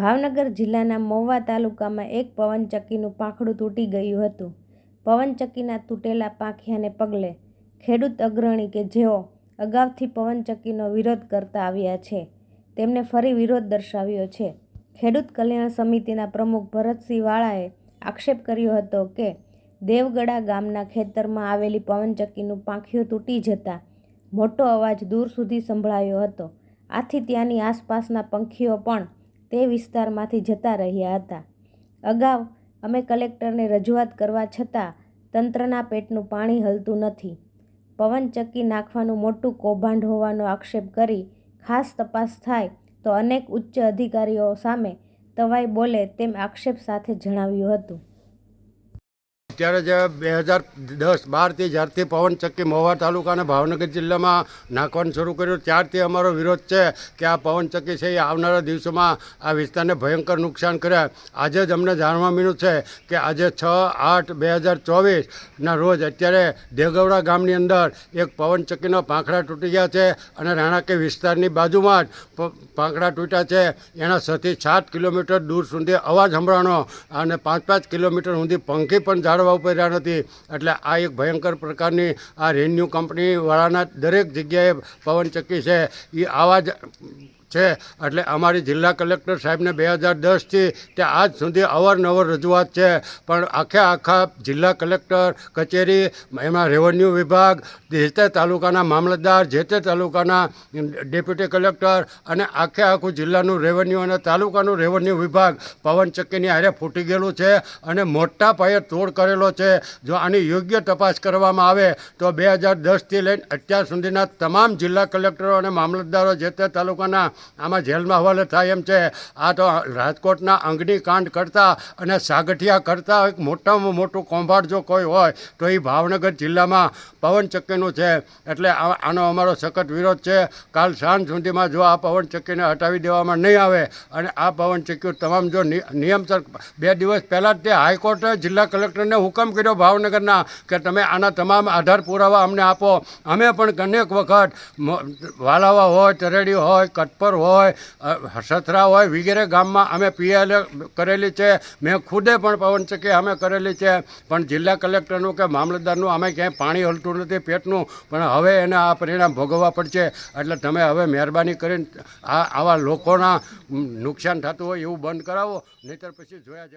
ભાવનગર જિલ્લાના મહુવા તાલુકામાં એક પવનચક્કીનું પાંખડું તૂટી ગયું હતું. પવનચક્કીના તૂટેલા પાંખિયાને પગલે ખેડૂત અગ્રણી કે જેઓ અગાઉથી પવનચક્કીનો વિરોધ કરતા આવ્યા છે તેમણે ફરી વિરોધ દર્શાવ્યો છે. ખેડૂત કલ્યાણ સમિતિના પ્રમુખ ભરતસિંહ વાળાએ આક્ષેપ કર્યો હતો કે દેવગડા ગામના ખેતરમાં આવેલી પવનચક્કીનું પાંખિયું તૂટી જતાં મોટો અવાજ દૂર સુધી સંભળાયો હતો. આથી ત્યાંની આસપાસના પંખીઓ પણ તે વિસ્તારમાંથી જતા રહ્યા હતા. અગાઉ અમે કલેક્ટરને રજૂઆત કરવા છતાં તંત્રના પેટનું પાણી હલતું નથી. પવનચક્કી નાખવાનું મોટું કૌભાંડ હોવાનો આક્ષેપ કરી ખાસ તપાસ થાય તો અનેક ઉચ્ચ અધિકારીઓ સામે તવાઈ બોલે તેમ આક્ષેપ સાથે જણાવ્યું હતું. અત્યારે જે બે હજાર દસ બારથી જ્યારથી પવનચક્કી મહુવા તાલુકા અને ભાવનગર જિલ્લામાં નાખવાનું શરૂ કર્યું. ત્યારથી અમારો વિરોધ છે કે આ પવનચક્કી છે એ આવનારા દિવસોમાં આ વિસ્તારને ભયંકર નુકસાન કરે. આજે જ અમને જાણવા મળ્યું છે કે આજે છ આઠ બે હજાર ચોવીસના રોજ અત્યારે દેગવડા ગામની અંદર એક પવનચક્કીનો પાંખડા તૂટી ગયા છે અને રાણાકી વિસ્તારની બાજુમાં જ પાંખડા તૂટ્યા છે. એના છથી સાત કિલોમીટર દૂર સુધી અવાજ સંભળાણો અને પાંચ પાંચ કિલોમીટર સુધી પંખી પણ ઝાડવા ઉપર રહ્યા નથી. એટલે આ એક ભયંકર પ્રકારની આ રેન્યુ કંપનીવાળાના દરેક જગ્યાએ પવનચક્કી છે. એ આવા જ છે. એટલે અમારી જિલ્લા કલેક્ટર સાહેબને બે હજાર દસથી તે આજ સુધી અવારનવાર રજૂઆત છે. પણ આખે આખા જિલ્લા કલેક્ટર કચેરી, એમાં રેવન્યુ વિભાગ, જે તે તાલુકાના મામલતદાર, જે તે તાલુકાના ડેપ્યુટી કલેક્ટર અને આખે આખું જિલ્લાનું રેવન્યુ અને તાલુકાનું રેવન્યુ વિભાગ પવનચક્કીની હારે ફૂટી ગયેલું છે અને મોટા પાયે તોડ કરેલો છે. જો આની યોગ્ય તપાસ કરવામાં આવે તો બે હજાર દસથી લઈને અત્યાર સુધીના તમામ જિલ્લા કલેક્ટરો અને મામલતદારો જે તે તાલુકાના આમાં જેલમાં હવાલે થાય એમ છે. આ તો રાજકોટના અગ્નિકાંડ કરતા અને સાગઠિયા કરતા એક મોટામાં મોટું કૌભાંડ જો કોઈ હોય, તો એ ભાવનગર જિલ્લામાં પવનચક્કીનું છે. એટલે આનો અમારો સખત વિરોધ છે. કાલ સાંજ સુધીમાં જો આ પવનચક્કીને હટાવી દેવામાં નહીં આવે અને આ પવનચક્કીઓ તમામ જો નિયમસર બે દિવસ પહેલાં જ તે હાઈકોર્ટે જિલ્લા કલેક્ટરને હુકમ કર્યો ભાવનગરના કે તમે આના તમામ આધાર પુરાવા અમને આપો. અમે પણ અનેક વખત વાલાવા હોય, તરેડી હોય કટપર હોય અ, સથરા હોય વગેરે ગામમાં અમે પીએલ કરેલી છે. મેં ખુદે પણ પવનચક્કી અમે કરેલી છે. પણ જિલ્લા કલેક્ટરનું કે મામલતદારનું અમે ક્યાંય પાણી હલતું નથી પેટનું. પણ હવે એને આ પરિણામ ભોગવવા પડશે. એટલે તમે હવે મહેરબાની કરીને આ આવા લોકોના નુકસાન થતું હોય એવું બંધ કરાવો. નહીંતર પછી જોયા જ